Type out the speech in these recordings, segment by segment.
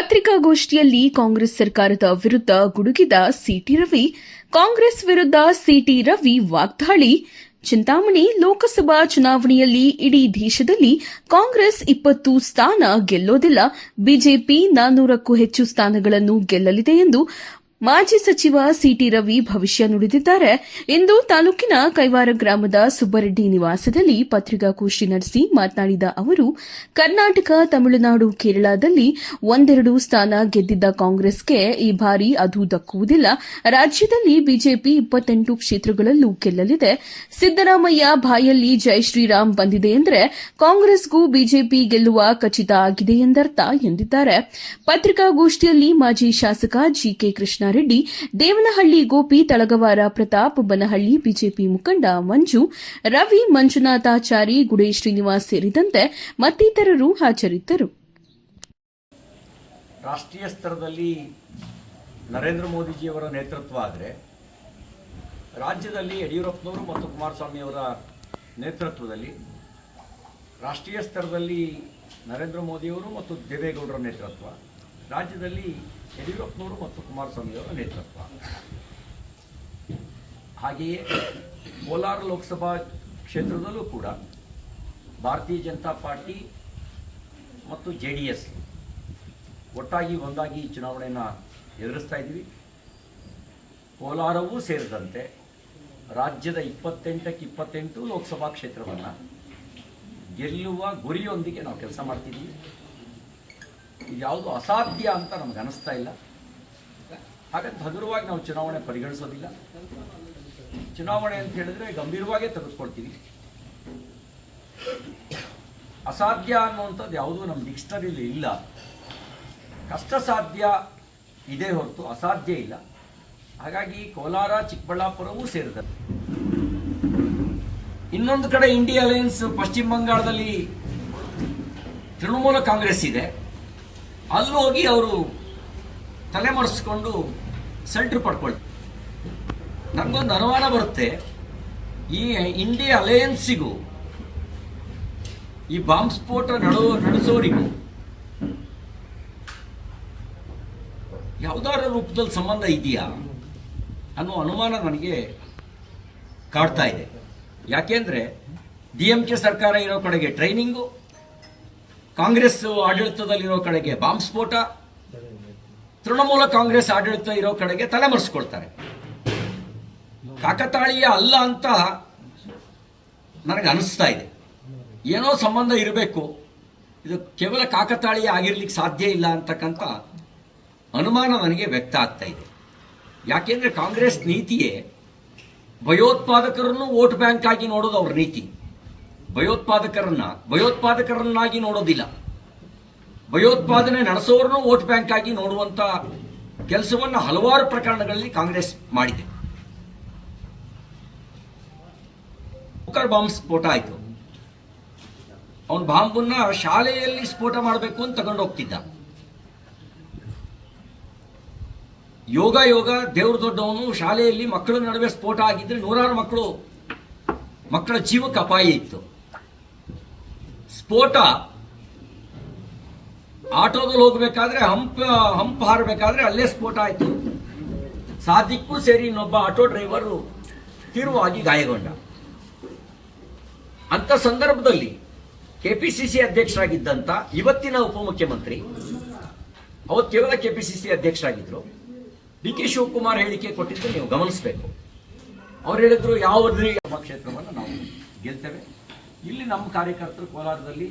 ಪತ್ರಿಕಾಗೋಷ್ಠಿಯಲ್ಲಿ ಕಾಂಗ್ರೆಸ್ ಸರ್ಕಾರದ ವಿರುದ್ಧ ಗುಡುಗಿದ ಸಿಟಿ ರವಿ, ಕಾಂಗ್ರೆಸ್ ವಿರುದ್ಧ ಸಿಟಿ ರವಿ ವಾಗ್ದಾಳಿ. ಚಿಂತಾಮಣಿ ಲೋಕಸಭಾ ಚುನಾವಣೆಯಲ್ಲಿ ಇಡೀ ದೇಶದಲ್ಲಿ ಕಾಂಗ್ರೆಸ್ ಇಪ್ಪತ್ತು ಸ್ಥಾನ ಗೆಲ್ಲೋದಿಲ್ಲ. ಬಿಜೆಪಿ ನಾನ್ನೂರಕ್ಕೂ ಹೆಚ್ಚು ಸ್ಥಾನಗಳನ್ನು ಗೆಲ್ಲಲಿದೆ ಎಂದು ಮಾಜಿ ಸಚಿವ ಸಿಟಿ ರವಿ ಭವಿಷ್ಯ ನುಡಿದಿದ್ದಾರೆ. ಇಂದು ತಾಲೂಕಿನ ಕೈವಾರ ಗ್ರಾಮದ ಸುಬ್ಬರೆಡ್ಡಿ ನಿವಾಸದಲ್ಲಿ ಪತ್ರಿಕಾಗೋಷ್ಠಿ ನಡೆಸಿ ಮಾತನಾಡಿದ ಅವರು, ಕರ್ನಾಟಕ, ತಮಿಳುನಾಡು, ಕೇರಳದಲ್ಲಿ ಒಂದೆರಡು ಸ್ಥಾನ ಗೆದ್ದಿದ್ದ ಕಾಂಗ್ರೆಸ್ಗೆ ಈ ಬಾರಿ ಅದು ದಕ್ಕುವುದಿಲ್ಲ. ರಾಜ್ಯದಲ್ಲಿ ಬಿಜೆಪಿ ಇಪ್ಪತ್ತೆಂಟು ಕ್ಷೇತ್ರಗಳಲ್ಲೂ ಗೆಲ್ಲಲಿದೆ. ಸಿದ್ದರಾಮಯ್ಯ ಬಾಯಲ್ಲಿ ಜೈ ಶ್ರೀರಾಮ್ ಬಂದಿದೆ ಎಂದರೆ ಕಾಂಗ್ರೆಸ್ಗೂ ಬಿಜೆಪಿ ಗೆಲ್ಲುವ ಖಚಿತ ಆಗಿದೆ ಎಂದರ್ಥ ಎಂದಿದ್ದಾರೆ. ಪತ್ರಿಕಾಗೋಷ್ಠಿಯಲ್ಲಿ ಮಾಜಿ ಶಾಸಕ ಜಿಕೆ ಕೃಷ್ಣಾರೆಡ್ಡಿ ದೇವನಹಳ್ಳಿ ಗೋಪಿ, ತಳಗವಾರ ಪ್ರತಾಪ್, ಬನಹಳ್ಳಿ ಬಿಜೆಪಿ ಮುಖಂಡ ಮಂಜು, ರವಿ ಮಂಜುನಾಥಾಚಾರಿ, ಗುಡೇ ಶ್ರೀನಿವಾಸ್ ಸೇರಿದಂತೆ ಮತ್ತಿತರರು ಹಾಜರಿದ್ದರು. ರಾಷ್ಟ್ರೀಯ ಸ್ತರದಲ್ಲಿ ನರೇಂದ್ರ ಮೋದಿಜಿಯವರ ನೇತೃತ್ವ ಆದರೆ, ರಾಜ್ಯದಲ್ಲಿ ಯಡಿಯೂರಪ್ಪನವರು ಮತ್ತು ಕುಮಾರಸ್ವಾಮಿಯವರ ನೇತೃತ್ವದಲ್ಲಿ, ರಾಷ್ಟ್ರೀಯ ಸ್ತರದಲ್ಲಿ ನರೇಂದ್ರ ಮೋದಿಯವರು ಮತ್ತು ದೇವೇಗೌಡರ ನೇತೃತ್ವ, ರಾಜ್ಯದಲ್ಲಿ ಯಡಿಯೂರಪ್ಪನವರು ಮತ್ತು ಕುಮಾರಸ್ವಾಮಿಯವರ ನೇತೃತ್ವ ಹಾಗೆಯೇ ಕೋಲಾರ ಲೋಕಸಭಾ ಕ್ಷೇತ್ರದಲ್ಲೂ ಕೂಡ ಭಾರತೀಯ ಜನತಾ ಪಾರ್ಟಿ ಮತ್ತು ಜೆ ಡಿ ಎಸ್ ಒಟ್ಟಾಗಿ ಒಂದಾಗಿ ಚುನಾವಣೆಯನ್ನು ಎದುರಿಸ್ತಾ ಇದ್ದೀವಿ ಕೋಲಾರವೂ ಸೇರಿದಂತೆ ರಾಜ್ಯದ ಇಪ್ಪತ್ತೆಂಟಕ್ಕೆ ಇಪ್ಪತ್ತೆಂಟು ಲೋಕಸಭಾ ಕ್ಷೇತ್ರವನ್ನು ಗೆಲ್ಲುವ ಗುರಿಯೊಂದಿಗೆ ನಾವು ಕೆಲಸ ಮಾಡ್ತಿದ್ದೀವಿ ಇದ್ಯಾವುದು ಅಸಾಧ್ಯ ಅಂತ ನಮ್ಗೆ ಅನಿಸ್ತಾ ಇಲ್ಲ. ಹಾಗಂತ ಹಗುರವಾಗಿ ನಾವು ಚುನಾವಣೆ ಪರಿಗಣಿಸೋದಿಲ್ಲ. ಚುನಾವಣೆ ಅಂತ ಹೇಳಿದ್ರೆ ಗಂಭೀರವಾಗೇ ತೆಗೆದುಕೊಳ್ತೀವಿ. ಅಸಾಧ್ಯ ಅನ್ನುವಂಥದ್ದು ಯಾವುದೂ ನಮ್ಮ ಡಿಕ್ಷನರಿಲಿ ಇಲ್ಲ. ಕಷ್ಟ ಸಾಧ್ಯ ಇದೆ ಹೊರತು ಅಸಾಧ್ಯ ಇಲ್ಲ. ಹಾಗಾಗಿ ಕೋಲಾರ, ಚಿಕ್ಕಬಳ್ಳಾಪುರವೂ ಸೇರಿದೆ. ಇನ್ನೊಂದು ಕಡೆ ಇಂಡಿಯಾ ಅಲೈನ್ಸ್ ಪಶ್ಚಿಮ ಬಂಗಾಳದಲ್ಲಿ ತೃಣಮೂಲ ಕಾಂಗ್ರೆಸ್ ಇದೆ. ಅಲ್ಲಿ ಹೋಗಿ ಅವರು ತಲೆಮರೆಸ್ಕೊಂಡು ಸೆಂಟ್ರ್ ಪಡ್ಕೊಳ್ತಾರೆ ನನಗೊಂದು ಅನುಮಾನ ಬರುತ್ತೆ. ಈ ಇಂಡಿಯಾ ಅಲಯನ್ಸಿಗೂ, ಈ ಬಾಂಬ್ ಸ್ಫೋಟ ನಡೋ, ನಡೆಸೋರಿಗೂ ಯಾವುದಾದ್ರ ರೂಪದಲ್ಲಿ ಸಂಬಂಧ ಇದೆಯಾ ಅನ್ನೋ ಅನುಮಾನ ನನಗೆ ಕಾಡ್ತಾ ಇದೆ. ಯಾಕೆಂದ್ರೆ ಡಿ ಎಂ ಕೆ ಸರ್ಕಾರ ಇರೋ ಕಡೆಗೆ ಟ್ರೈನಿಂಗು ಕಾಂಗ್ರೆಸ್ ಆಡಳಿತದಲ್ಲಿರೋ ಕಡೆಗೆ ಬಾಂಬ್ ಸ್ಫೋಟ, ತೃಣಮೂಲ ಕಾಂಗ್ರೆಸ್ ಆಡಳಿತ ಇರೋ ಕಡೆಗೆ ತಲೆಮರೆಸ್ಕೊಳ್ತಾರೆ. ಕಾಕತಾಳೀಯ ಅಲ್ಲ ಅಂತ ನನಗೆ ಅನಿಸ್ತಾ ಇದೆ. ಏನೋ ಸಂಬಂಧ ಇರಬೇಕು. ಇದು ಕೇವಲ ಕಾಕತಾಳೀಯ ಆಗಿರ್ಲಿಕ್ಕೆ ಸಾಧ್ಯ ಇಲ್ಲ ಅಂತಕ್ಕಂಥ ಅನುಮಾನ ನನಗೆ ವ್ಯಕ್ತ ಆಗ್ತಾ ಇದೆ. ಯಾಕೆಂದ್ರೆ ಕಾಂಗ್ರೆಸ್ ನೀತಿಯೇ ಭಯೋತ್ಪಾದಕರನ್ನು ವೋಟ್ ಬ್ಯಾಂಕ್ ಆಗಿ ನೋಡೋದು ಅವ್ರ ನೀತಿ. ಭಯೋತ್ಪಾದಕರನ್ನ, ಭಯೋತ್ಪಾದಕರನ್ನಾಗಿ ನೋಡೋದಿಲ್ಲ. ಭಯೋತ್ಪಾದನೆ ನಡೆಸೋರನ್ನು ವೋಟ್ ಬ್ಯಾಂಕ್ ಆಗಿ ನೋಡುವಂತ ಕೆಲಸವನ್ನು ಹಲವಾರು ಪ್ರಕರಣಗಳಲ್ಲಿ ಕಾಂಗ್ರೆಸ್ ಮಾಡಿದೆ. ಬಾಂಬ್ ಸ್ಫೋಟ ಆಯಿತು. ಅವನ ಬಾಂಬನ್ನ ಶಾಲೆಯಲ್ಲಿ ಸ್ಫೋಟ ಮಾಡಬೇಕು ಅಂತ ತಗೊಂಡು ಹೋಗ್ತಿದ್ದ. ಯೋಗ ಯೋಗ, ದೇವ್ರ ದೊಡ್ಡವನು, ಶಾಲೆಯಲ್ಲಿ ಮಕ್ಕಳ ನಡುವೆ ಸ್ಫೋಟ ಆಗಿದ್ರೆ ನೂರಾರು ಮಕ್ಕಳು ಮಕ್ಕಳ ಜೀವಕ್ಕೆ ಅಪಾಯ ಇತ್ತು. ಸ್ಫೋಟ. ಆಟೋದಲ್ಲಿ ಹೋಗ್ಬೇಕಾದ್ರೆ ಹಂಪ್ ಹಂಪ್ ಹಾರಬೇಕಾದ್ರೆ ಅಲ್ಲೇ ಸ್ಫೋಟ ಆಯ್ತು. ಸಾದಿಕ್ಕೂ ಸೇರಿ ಇನ್ನೊಬ್ಬ ಆಟೋ ಡ್ರೈವರು ತೀವ್ರವಾಗಿ ಗಾಯಗೊಂಡ. ಅಂತ ಸಂದರ್ಭದಲ್ಲಿ ಕೆಪಿಸಿಸಿ ಅಧ್ಯಕ್ಷರಾಗಿದ್ದಂತ ಇವತ್ತಿನ ಉಪಮುಖ್ಯಮಂತ್ರಿ, ಅವತ್ತು ಕೇವಲ ಕೆಪಿಸಿಸಿ ಅಧ್ಯಕ್ಷರಾಗಿದ್ರು. ಡಿ ಕೆ ಶಿವಕುಮಾರ್ ಹೇಳಿಕೆ ಕೊಟ್ಟಿದ್ದು ನೀವು ಗಮನಿಸಬೇಕು. ಅವ್ರು ಹೇಳಿದ್ರು ಯಾವ ಕ್ಷೇತ್ರವನ್ನು ನಾವು ಗೆಲ್ತೇವೆ. ಇಲ್ಲಿ ನಮ್ಮ ಕಾರ್ಯಕರ್ತರು ಕೋಲಾರದಲ್ಲಿ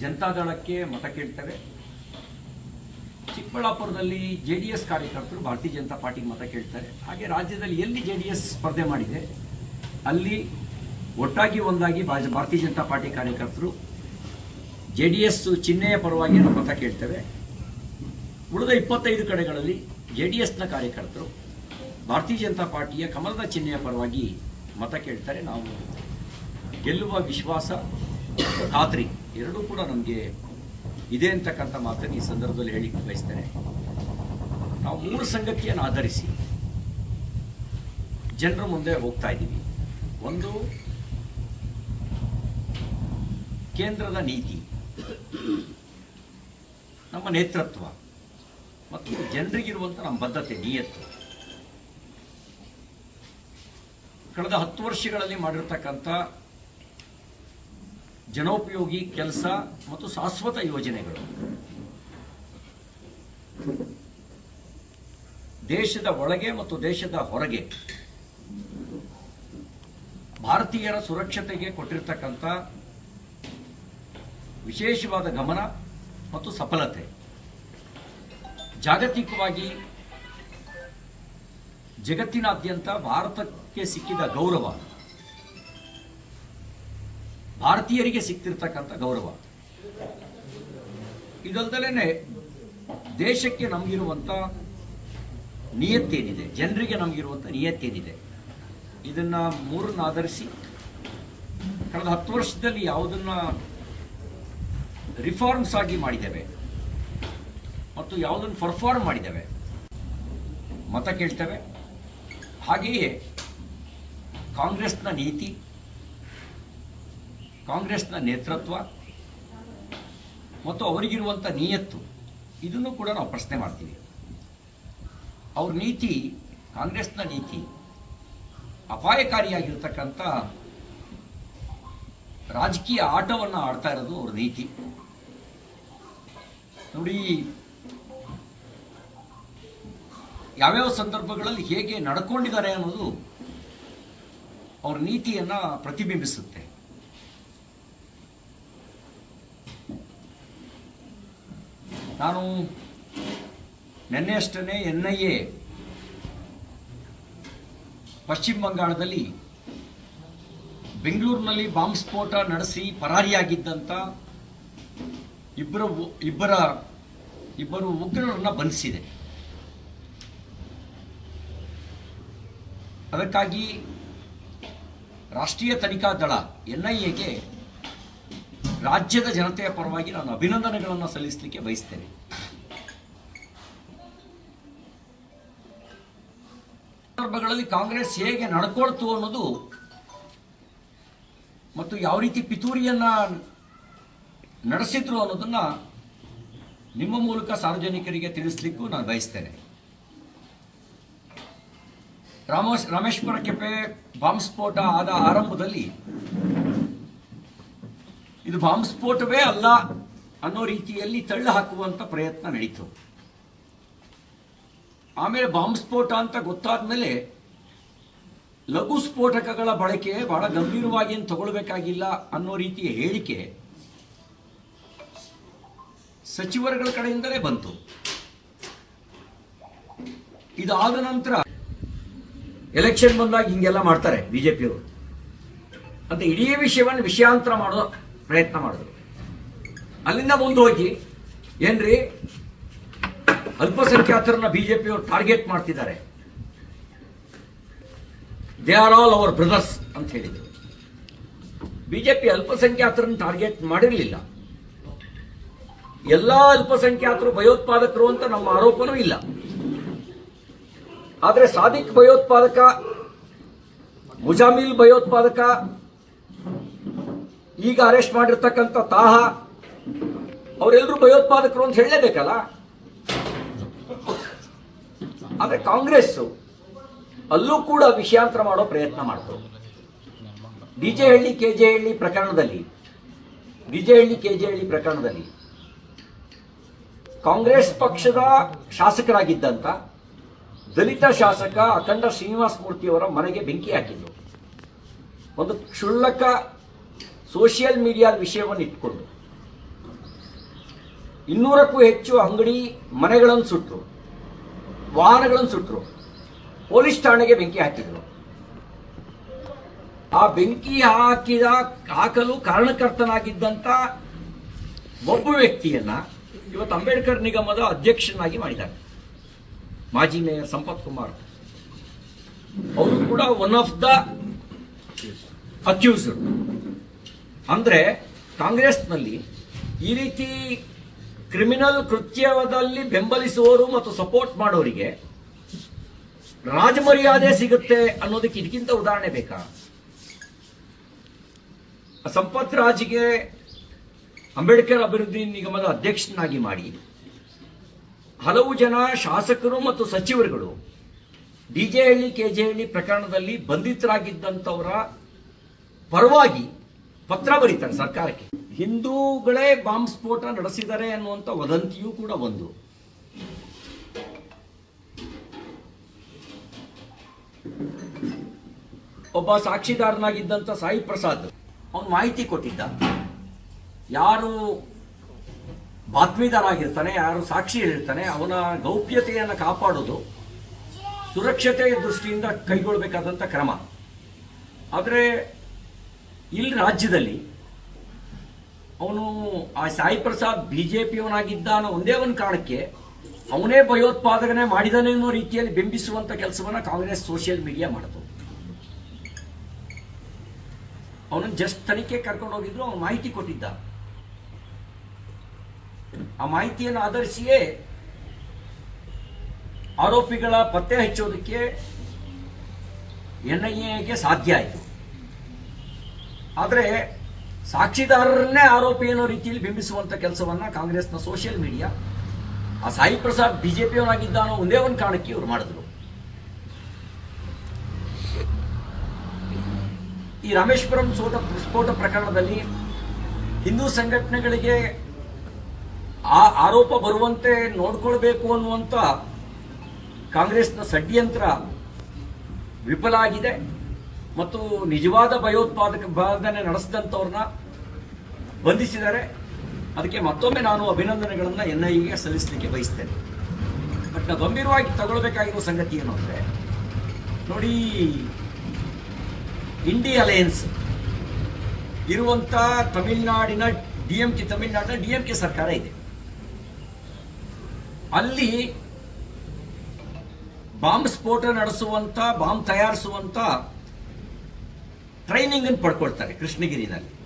ಜನತಾದಳಕ್ಕೆ ಮತ ಕೇಳ್ತಾರೆ. ಚಿಕ್ಕಬಳ್ಳಾಪುರದಲ್ಲಿ ಜೆ ಡಿ ಎಸ್ ಕಾರ್ಯಕರ್ತರು ಭಾರತೀಯ ಜನತಾ ಪಾರ್ಟಿಗೆ ಮತ ಕೇಳ್ತಾರೆ. ಹಾಗೆ ರಾಜ್ಯದಲ್ಲಿ ಎಲ್ಲಿ ಜೆ ಡಿ ಎಸ್ ಸ್ಪರ್ಧೆ ಮಾಡಿದೆ, ಅಲ್ಲಿ ಒಟ್ಟಾಗಿ ಒಂದಾಗಿ ಭಾರತೀಯ ಜನತಾ ಪಾರ್ಟಿ ಕಾರ್ಯಕರ್ತರು ಜೆ ಡಿ ಎಸ್ ಚಿಹ್ನೆಯ ಪರವಾಗಿ ಮತ ಕೇಳ್ತೇವೆ. ಉಳಿದ ಇಪ್ಪತ್ತೈದು ಕಡೆಗಳಲ್ಲಿ ಜೆ ಡಿ ಎಸ್ನ ಕಾರ್ಯಕರ್ತರು ಭಾರತೀಯ ಜನತಾ ಪಾರ್ಟಿಯ ಕಮಲದ ಚಿಹ್ನೆಯ ಪರವಾಗಿ ಮತ ಕೇಳ್ತಾರೆ. ನಾವು ಗೆಲ್ಲುವ ವಿಶ್ವಾಸ ಖಾತ್ರಿ ಎರಡೂ ಕೂಡ ನಮಗೆ ಇದೆ ಅಂತಕ್ಕಂಥ ಮಾತನ್ನು ಈ ಸಂದರ್ಭದಲ್ಲಿ ಹೇಳಿ ಬಯಸ್ತೇನೆ. ನಾವು ಮೂರು ಸಂಗತಿಯನ್ನು ಆಧರಿಸಿ ಜನರ ಮುಂದೆ ಹೋಗ್ತಾ ಇದ್ದೀವಿ. ಒಂದು, ಕೇಂದ್ರದ ನೀತಿ, ನಮ್ಮ ನೇತೃತ್ವ ಮತ್ತು ಜನರಿಗಿರುವಂಥ ನಮ್ಮ ಬದ್ಧತೆ ನಿಯತ್ತು ಕಳೆದ ಹತ್ತು ವರ್ಷಗಳಲ್ಲಿ ಮಾಡಿರ್ತಕ್ಕಂಥ ಜನೋಪಯೋಗಿ ಕೆಲಸ ಮತ್ತು ಶಾಶ್ವತ ಯೋಜನೆಗಳು. ದೇಶದ ಒಳಗೆ ಮತ್ತು ದೇಶದ ಹೊರಗೆ ಭಾರತೀಯರ ಸುರಕ್ಷತೆಗೆ ಕೊಟ್ಟಿರ್ತಕ್ಕಂಥ ವಿಶೇಷವಾದ ಗಮನ ಮತ್ತು ಸಫಲತೆ. ಜಾಗತಿಕವಾಗಿ ಜಗತ್ತಿನಾದ್ಯಂತ ಭಾರತಕ್ಕೆ ಸಿಕ್ಕಿದ ಗೌರವ. ಭಾರತೀಯರಿಗೆ ಸಿಕ್ತಿರ್ತಕ್ಕಂಥ ಗೌರವ. ಇದಲ್ದಲೇ ದೇಶಕ್ಕೆ ನಮಗಿರುವಂಥ ನಿಯತ್ತೇನಿದೆ, ಜನರಿಗೆ ನಮಗಿರುವಂಥ ನಿಯತ್ತೇನಿದೆ, ಇದನ್ನು ಮೂರನ್ನ ಆಧರಿಸಿ ಕಳೆದ ಹತ್ತು ವರ್ಷದಲ್ಲಿ ಯಾವುದನ್ನ ರಿಫಾರ್ಮ್ಸ್ ಆಗಿ ಮಾಡಿದ್ದೇವೆ ಮತ್ತು ಯಾವುದನ್ನು ಪರ್ಫಾರ್ಮ್ ಮಾಡಿದ್ದೇವೆ, ಮತ ಕೇಳ್ತೇವೆ. ಹಾಗೆಯೇ ಕಾಂಗ್ರೆಸ್ನ ನೀತಿ ಕಾಂಗ್ರೆಸ್ನ ನೇತೃತ್ವ ಮತ್ತು ಅವರಿಗಿರುವಂಥ ನೀಯತ್ತು, ಇದನ್ನು ಕೂಡ ನಾವು ಪ್ರಶ್ನೆ ಮಾಡ್ತೀವಿ. ಅವ್ರ ನೀತಿ, ಕಾಂಗ್ರೆಸ್ನ ನೀತಿ ಅಪಾಯಕಾರಿಯಾಗಿರ್ತಕ್ಕಂಥ ರಾಜಕೀಯ ಆಟವನ್ನು ಆಡ್ತಾ ಇರೋದು ಅವ್ರ ನೀತಿ. ನೋಡಿ, ಯಾವ್ಯಾವ ಸಂದರ್ಭಗಳಲ್ಲಿ ಹೇಗೆ ನಡ್ಕೊಂಡಿದ್ದಾರೆ ಅನ್ನೋದು ಅವ್ರ ನೀತಿಯನ್ನ ಪ್ರತಿಬಿಂಬಿಸುತ್ತೆ. ನಾನು ನೆನ್ನೆಯಷ್ಟೇ ಎನ್ ಐ ಎ ಪಶ್ಚಿಮ ಬಂಗಾಳದಲ್ಲಿ ಬೆಂಗಳೂರಿನಲ್ಲಿ ಬಾಂಬ್ ಸ್ಫೋಟ ನಡೆಸಿ ಪರಾರಿಯಾಗಿದ್ದಂಥ ಇಬ್ಬರ ಇಬ್ಬರ, ಇಬ್ಬರು ಉಗ್ರರನ್ನು ಬಂಧಿಸಿದೆ. ಅದಕ್ಕಾಗಿ ರಾಷ್ಟ್ರೀಯ ತನಿಖಾ ದಳ ಎನ್ ಐ ಎಗೆ ರಾಜ್ಯದ ಜನತೆಯ ಪರವಾಗಿ ನಾನು ಅಭಿನಂದನೆಗಳನ್ನು ಸಲ್ಲಿಸಲಿಕ್ಕೆ ಬಯಸ್ತೇನೆ. ಸಂದರ್ಭಗಳಲ್ಲಿ ಕಾಂಗ್ರೆಸ್ ಹೇಗೆ ನಡ್ಕೊಳ್ತು ಅನ್ನೋದು ಮತ್ತು ಯಾವ ರೀತಿ ಪಿತೂರಿಯನ್ನ ನಡೆಸಿದ್ರು ಅನ್ನೋದನ್ನ ನಿಮ್ಮ ಮೂಲಕ ಸಾರ್ವಜನಿಕರಿಗೆ ತಿಳಿಸ್ಲಿಕ್ಕೂ ನಾನು ಬಯಸ್ತೇನೆ. ರಾಮೋಶ್ ರಾಮೇಶ್ವರ ಕೆಪೆ ಬಾಂಬ್ ಸ್ಫೋಟ ಆದ ಆರಂಭದಲ್ಲಿ ಇದು ಬಾಂಬ್ ಸ್ಫೋಟವೇ ಅಲ್ಲ ಅನ್ನೋ ರೀತಿಯಲ್ಲಿ ತಳ್ಳು ಹಾಕುವಂತ ಪ್ರಯತ್ನ ನಡೀತು. ಆಮೇಲೆ ಬಾಂಬ್ ಸ್ಫೋಟ ಅಂತ ಗೊತ್ತಾದ ಮೇಲೆ ಲಘು ಸ್ಫೋಟಕಗಳ ಬಳಕೆ ಬಹಳ ಗಂಭೀರವಾಗಿ ಏನು ತಗೊಳ್ಬೇಕಾಗಿಲ್ಲ ಅನ್ನೋ ರೀತಿಯ ಹೇಳಿಕೆ ಸಚಿವರುಗಳ ಕಡೆಯಿಂದಲೇ ಬಂತು. ಇದಾದ ನಂತರ ಎಲೆಕ್ಷನ್ ಬಂದಾಗ ಹಿಂಗೆಲ್ಲ ಮಾಡ್ತಾರೆ ಬಿಜೆಪಿಯವರು. ಅಂತ ಇಡೀ ವಿಷಯವನ್ನು ವಿಷಯಾಂತರ ಮಾಡೋ ಪ್ರಯತ್ನ ಮಾಡಿದ್ರು. ಅಲ್ಲಿಂದ ಮುಂದೆ ಹೋಗಿ ಏನ್ರಿ, ಅಲ್ಪಸಂಖ್ಯಾತರನ್ನ ಬಿಜೆಪಿಯವರು ಟಾರ್ಗೆಟ್ ಮಾಡ್ತಿದ್ದಾರೆ. They are all our brothers ಅಂತ ಹೇಳಿದರು. ಬಿಜೆಪಿ ಅಲ್ಪಸಂಖ್ಯಾತರನ್ನು ಟಾರ್ಗೆಟ್ ಮಾಡಿರಲಿಲ್ಲ. ಎಲ್ಲಾ ಅಲ್ಪಸಂಖ್ಯಾತರು ಭಯೋತ್ಪಾದಕರು ಅಂತ ನಮ್ಮ ಆರೋಪನೂ ಇಲ್ಲ. ಆದರೆ ಸಾದಿಕ್ ಭಯೋತ್ಪಾದಕ, ಮುಜಾಮಿಲ್ ಭಯೋತ್ಪಾದಕ ಈಗ ಅರೆಸ್ಟ್ ಮಾಡಿರ್ತಕ್ಕಂಥ ತಾಹ ಅವರೆಲ್ಲರೂ ಭಯೋತ್ಪಾದಕರು ಅಂತ ಹೇಳಲೇಬೇಕಲ್ಲ? ಆದರೆ ಕಾಂಗ್ರೆಸ್ ಅಲ್ಲೂ ಕೂಡ ವಿಷಯಾಂತರ ಮಾಡೋ ಪ್ರಯತ್ನ ಮಾಡ್ತು ಡಿಜೆ ಹಳ್ಳಿ ಕೆ ಜೆ ಹಳ್ಳಿ ಪ್ರಕರಣದಲ್ಲಿ ಡಿಜೆ ಹಳ್ಳಿ ಕೆ ಜೆ ಹಳ್ಳಿ ಪ್ರಕರಣದಲ್ಲಿ ಕಾಂಗ್ರೆಸ್ ಪಕ್ಷದ ಶಾಸಕರಾಗಿದ್ದಂಥ ದಲಿತ ಶಾಸಕ ಅಖಂಡ ಶ್ರೀನಿವಾಸ ಮೂರ್ತಿಯವರ ಮನೆಗೆ ಬೆಂಕಿ ಹಾಕಿದ್ರು. ಒಂದು ಕ್ಷುಲ್ಲಕ ಸೋಷಿಯಲ್ ಮೀಡಿಯಾದ ವಿಷಯವನ್ನು ಇಟ್ಕೊಂಡು. ಇನ್ನೂರಕ್ಕೂ ಹೆಚ್ಚು ಅಂಗಡಿ ಮನೆಗಳನ್ನು ಸುಟ್ಟರು ವಾಹನಗಳನ್ನು ಸುಟ್ಟರು ಪೊಲೀಸ್ ಠಾಣೆಗೆ ಬೆಂಕಿ ಹಾಕಿದರು. ಆ ಬೆಂಕಿ ಹಾಕಿದ, ಹಾಕಲು ಕಾರಣಕರ್ತನಾಗಿದ್ದಂತ ಒಬ್ಬ ವ್ಯಕ್ತಿಯನ್ನ ಇವತ್ತು ಅಂಬೇಡ್ಕರ್ ನಿಗಮದ ಅಧ್ಯಕ್ಷನಾಗಿ ಮಾಡಿದ್ದಾರೆ. ಮಾಜಿ ಮೇಯರ್ ಸಂಪತ್ ಕುಮಾರ್. ಅವರು ಕೂಡ ಒನ್ ಆಫ್ ದ ಅಕ್ಯೂಸ್ಡ್ ಅಂದ್ರೆ ಕಾಂಗ್ರೆಸ್ನಲ್ಲಿ ಈ ರೀತಿ ಕ್ರಿಮಿನಲ್ ಕೃತ್ಯದಲ್ಲಿ ಬೆಂಬಲಿಸುವವರು ಮತ್ತು ಸಪೋರ್ಟ್ ಮಾಡೋರಿಗೆ ರಾಜಮರ್ಯಾದೆ ಸಿಗುತ್ತೆ ಅನ್ನೋದಕ್ಕೆ ಇದಕ್ಕಿಂತ ಉದಾಹರಣೆ ಬೇಕಾ? ಸಂಪತ್ ರಾಜ್ಗೆ ಅಂಬೇಡ್ಕರ್ ಅಭಿವೃದ್ಧಿ ನಿಗಮದ ಅಧ್ಯಕ್ಷನಾಗಿ ಮಾಡಿ ಹಲವು ಜನ ಶಾಸಕರು ಮತ್ತು ಸಚಿವರುಗಳು ಡಿಜೆಹಳ್ಳಿ ಕೆಜೆಹಳ್ಳಿ ಪ್ರಕರಣದಲ್ಲಿ ಬಂಧಿತರಾಗಿದ್ದಂಥವರ ಪರವಾಗಿ ಪತ್ರ ಬರೀತಾರೆ ಸರ್ಕಾರಕ್ಕೆ. ಹಿಂದೂಗಳೇ ಬಾಂಬ್ ಸ್ಫೋಟ ನಡೆಸಿದ್ದಾರೆ ಅನ್ನುವಂಥ ವದಂತಿಯೂ ಕೂಡ ಒಂದು ಒಬ್ಬ ಸಾಕ್ಷಿದಾರನಾಗಿದ್ದಂಥ ಸಾಯಿ ಪ್ರಸಾದ್, ಅವನು ಮಾಹಿತಿ ಕೊಟ್ಟಿದ್ದ. ಯಾರು ಬಾತ್ಮೀದಾರಾಗಿರ್ತಾನೆ, ಯಾರು ಸಾಕ್ಷಿ ಹೇಳಿರ್ತಾನೆ, ಅವನ ಗೌಪ್ಯತೆಯನ್ನು ಕಾಪಾಡೋದು ಸುರಕ್ಷತೆಯ ದೃಷ್ಟಿಯಿಂದ ಕೈಗೊಳ್ಳಬೇಕಾದಂಥ ಕ್ರಮ. ಆದರೆ ಇಲ್ಲಿ ರಾಜ್ಯದಲ್ಲಿ ಅವನು ಆ ಸಾಯಿ ಪ್ರಸಾದ್ ಬಿ ಜೆ ಪಿಯವನಾಗಿದ್ದ ಅನ್ನೋ ಒಂದೇ ಒಂದು ಕಾರಣಕ್ಕೆ ಅವನೇ ಭಯೋತ್ಪಾದಕನೇ ಮಾಡಿದಾನೆ ಅನ್ನೋ ರೀತಿಯಲ್ಲಿ ಬಿಂಬಿಸುವಂತ ಕೆಲಸವನ್ನ ಕಾಂಗ್ರೆಸ್ ಸೋಷಿಯಲ್ ಮೀಡಿಯಾ ಮಾಡಿತು. ಅವನು ಜಸ್ಟ್ ತನಿಖೆ ಕರ್ಕೊಂಡು ಹೋಗಿದ್ರು, ಅವನು ಮಾಹಿತಿ ಕೊಟ್ಟಿದ್ದ. ಆ ಮಾಹಿತಿಯನ್ನು ಆಧರಿಸಿಯೇ ಆರೋಪಿಗಳ ಪತ್ತೆ ಹಚ್ಚೋದಕ್ಕೆ ಎನ್ ಐ ಎಗೆ ಸಾಧ್ಯ ಆಯಿತು. ಆದರೆ ಸಾಕ್ಷಿದಾರರನ್ನೇ ಆರೋಪಿ ಅನ್ನೋ ರೀತಿಯಲ್ಲಿ ಬಿಂಬಿಸುವಂಥ ಕೆಲಸವನ್ನು ಕಾಂಗ್ರೆಸ್ನ ಸೋಷಿಯಲ್ ಮೀಡಿಯಾ, ಆ ಸಾಯಿ ಪ್ರಸಾದ್ ಬಿಜೆಪಿಯವನಾಗಿದ್ದ ಅನ್ನೋ ಒಂದೇ ಒಂದು ಕಾರಣಕ್ಕೆ ಇವರು ಮಾಡಿದ್ರು. ಈ ರಾಮೇಶ್ವರಂ ಸ್ಫೋಟ ಸ್ಫೋಟ ಪ್ರಕರಣದಲ್ಲಿ ಹಿಂದೂ ಸಂಘಟನೆಗಳಿಗೆ ಆ ಆರೋಪ ಬರುವಂತೆ ನೋಡ್ಕೊಳ್ಬೇಕು ಅನ್ನುವಂಥ ಕಾಂಗ್ರೆಸ್ನ ಷಡ್ಯಂತ್ರ ವಿಫಲ ಆಗಿದೆ. ಮತ್ತು ನಿಜವಾದ ಭಯೋತ್ಪಾದಕ ಬಾಧನೆ ನಡೆಸಿದಂಥವ್ರನ್ನ ಬಂಧಿಸಿದ್ದಾರೆ. ಅದಕ್ಕೆ ಮತ್ತೊಮ್ಮೆ ನಾನು ಅಭಿನಂದನೆಗಳನ್ನು ಎನ್ ಐಗೆ ಸಲ್ಲಿಸಲಿಕ್ಕೆ ಬಯಸ್ತೇನೆ. ಬಟ್ ಗಂಭೀರವಾಗಿ ತಗೊಳ್ಬೇಕಾಗಿರೋ ಸಂಗತಿ ಏನು ಅಂದರೆ, ನೋಡಿ, ಇಂಡಿ ಅಲಯನ್ಸ್ ಇರುವಂತ ತಮಿಳ್ನಾಡಿನ ಡಿ ಎಂ ಕೆ, ತಮಿಳುನಾಡಿನ ಡಿ ಎಂ ಕೆ ಸರ್ಕಾರ ಇದೆ. ಅಲ್ಲಿ ಬಾಂಬ್ ಸ್ಫೋಟ ನಡೆಸುವಂತ, ಬಾಂಬ್ ತಯಾರಿಸುವಂತ ಟ್ರೈನಿಂಗ್ ಅನ್ನು ಪಡ್ಕೊಳ್ತಾರೆ ಕೃಷ್ಣಗಿರಿನಲ್ಲಿ.